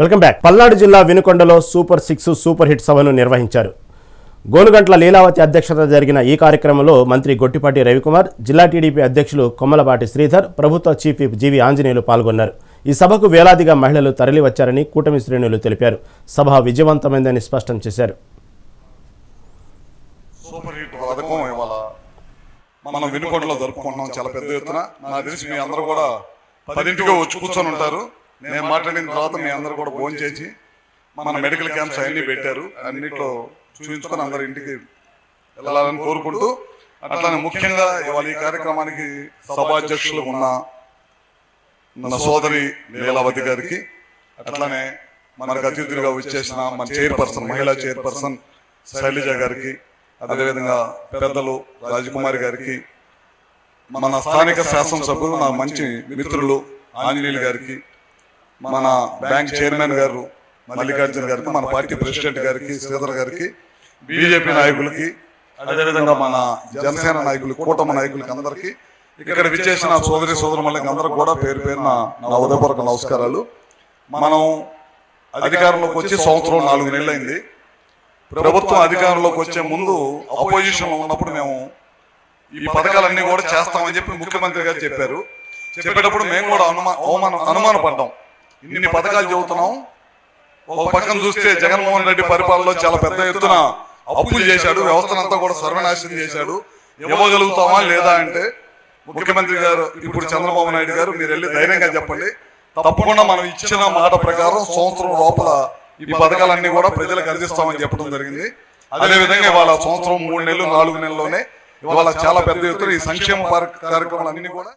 Welcome back. Palnadu జిల్లా వినుకొండలో super six super hit సభను నిర్వహించారు. గోనుగంట్ల లీలావతి అధ్యక్షత జరిగిన ఈ కార్యక్రమంలో మంత్రి గొట్టిపాటి రవికుమార్ జిల్లా టీడీపీ అధ్యక్షులు కొమ్మలపాటి శ్రీధర్ ప్రభుత్వ చీఫ్ విప్ జీవి ఆంజనేయులు పాల్గొన్నారు. ఈ సభకు వేలాదిగా మహిళలు తరలివచ్చారని కూటమి శ్రేణులు తెలిపారు. సభ విజయవంతమైందని స్పష్టం చేశారు. సూపర్ హిట్ పథకం ఇవాళ మనం వినుకొండలో జరుపుకుంటున్నాం. చాలా పెద్ద ఎత్తున. నాకు తెలిసి మీ అందరూ కూడా పదింటిగా వచ్చి కూర్చొని ఉంటారు. నేను మాట్లాడిన తర్వాత మీ అందరూ కూడా ఫోన్ చేసి మన మెడికల్ క్యాంప్స్ అన్నీ పెట్టారు. అన్నిట్లో చూపించుకొని అందరి ఇంటికి వెళ్ళాలని కోరుకుంటూ అట్లానే ముఖ్యంగా ఇవాళ ఈ కార్యక్రమానికి సభాధ్యక్షులు ఉన్న మన సోదరి లీలావతి గారికి అట్లానే మనకు అతిథులుగా వచ్చేసిన మన చైర్పర్సన్ మహిళా చైర్పర్సన్ శైలజ గారికి అదేవిధంగా పెద్దలు రాజకుమారి గారికి మన స్థానిక శాసనసభ్యులు నా మంచి మిత్రులు ఆంజనేయులు గారికి మన బ్యాంక్ చైర్మన్ గారు మల్లికార్జున గారికి మన పార్టీ ప్రెసిడెంట్ గారికి శ్రీధర్ గారికి బీజేపీ నాయకులకి అదేవిధంగా మన జనసేన నాయకులు కూటమి నాయకులకి అందరికీ ఇక్కడ విచ్చేసిన సోదరి సోదరులకి అందరికి కూడా పేరు పేరున నా ఉదయపూర్వక నమస్కారాలు. మనం అధికారంలోకి వచ్చి సంవత్సరం నాలుగు నెలలు అయింది ప్రభుత్వం అధికారంలోకి వచ్చే ముందు అపోజిషన్లో ఉన్నప్పుడు మేము ఈ పథకాలన్నీ కూడా చేస్తామని చెప్పి ముఖ్యమంత్రి గారు చెప్పారు. చెప్పేటప్పుడు మేము కూడా అనుమా అవమానం అనుమానపడ్డాం. ఇన్ని పథకాలు చెబుతున్నాం ఒక పక్కన చూస్తే జగన్మోహన్ రెడ్డి పరిపాలనలో చాలా పెద్ద ఎత్తున అప్పులు చేశాడు వ్యవస్థనంతా కూడా సర్వనాశనం చేశాడు. ఇవ్వగలుగుతామా లేదా అంటే ముఖ్యమంత్రి గారు ఇప్పుడు చంద్రబాబు నాయుడు గారు మీరు వెళ్ళి ధైర్యంగా చెప్పండి. తప్పకుండా మనం ఇచ్చిన మాట ప్రకారం సంవత్సరం లోపల ఈ పథకాలన్నీ కూడా ప్రజలకు అందిస్తామని చెప్పడం జరిగింది. అదేవిధంగా ఇవాళ సంవత్సరం మూడు నెలలు నాలుగు నెలల్లోనే ఇవాళ చాలా పెద్ద ఎత్తున ఈ సంక్షేమ కార్యక్రమాలన్నీ కూడా